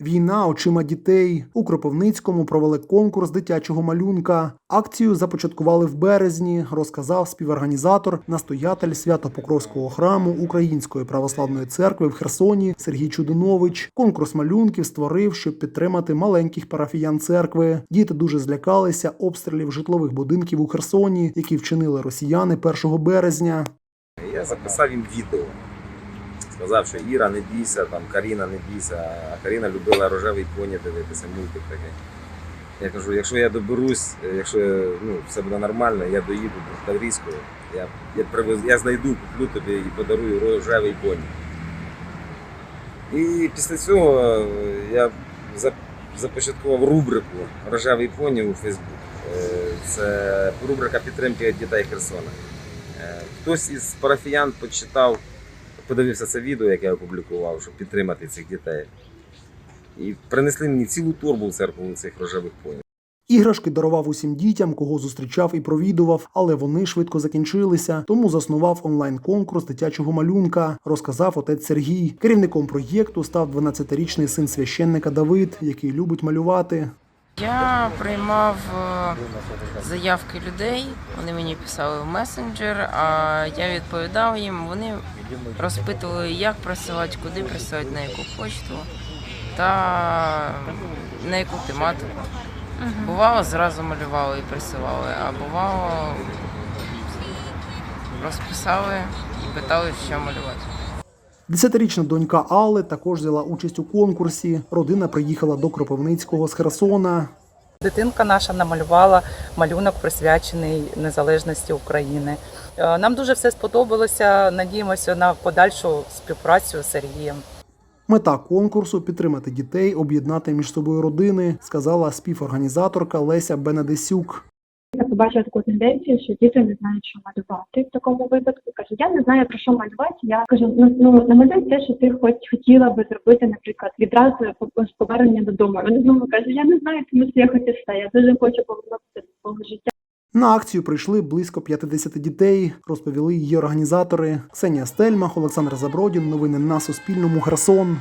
Війна очима дітей у Кропивницькому провели конкурс дитячого малюнка. Акцію започаткували в березні, розказав співорганізатор, настоятель Свято-Покровського храму Української православної церкви в Херсоні Сергій Чудинович. Конкурс малюнків створив, щоб підтримати маленьких парафіян церкви. Діти дуже злякалися обстрілів житлових будинків у Херсоні, які вчинили росіяни 1 березня. Я записав їм відео. Сказав, що Іра, не бійся, там Каріна не бійся. А Каріна любила рожевий поні дивитися, мультик такий. Я кажу, якщо я доберусь, е, якщо ну, все буде нормально, я доїду до Таврійського, я, я, привез, я знайду, куплю тобі і подарую рожевий поні. І після цього е, я започаткував рубрику Рожевий поні у Фейсбук. Е, Це рубрика підтримки дітей Херсона. Е, Хтось із парафіян почитав, подивився це відео, яке я опублікував, щоб підтримати цих дітей. І принесли мені цілу торбу в церкву цих рожевих понів. Іграшки дарував усім дітям, кого зустрічав і провідував, але вони швидко закінчилися. Тому заснував онлайн-конкурс дитячого малюнка, розказав отець Сергій. Керівником проєкту став 12-річний син священника Давид, який любить малювати. Я приймав е, заявки людей, вони мені писали в месенджер, а я відповідав їм. Вони розпитували, як працювати, куди працювати, на яку почту та на яку тематику. Бувало, зразу малювали і присилали, а бувало розписали і питали, що малювати. Десятирічна донька Алли також взяла участь у конкурсі. Родина приїхала до Кропивницького з Херсона. Дитинка наша намалювала малюнок присвячений незалежності України. Е, Нам дуже все сподобалося. Надіємося на подальшу співпрацю з Сергієм. Мета конкурсу підтримати дітей, об'єднати між собою родини, сказала співорганізаторка Леся Бенедесюк. Побачила таку тенденцію, що діти не знають, що малювати в такому випадку. Каже, я не знаю про що малювати. Я кажу, ну ну намалюй те, що ти хоч хотіла би зробити, наприклад, відразу з повернення додому. Вони знову кажуть, я не знаю, тому що я хочу все. Я дуже хочу повернутися до свого життя. На акцію прийшли близько 50 дітей, розповіли її організатори. Ксенія Стельмах, Олександр Забродін. Новини на Суспільному. Херсон.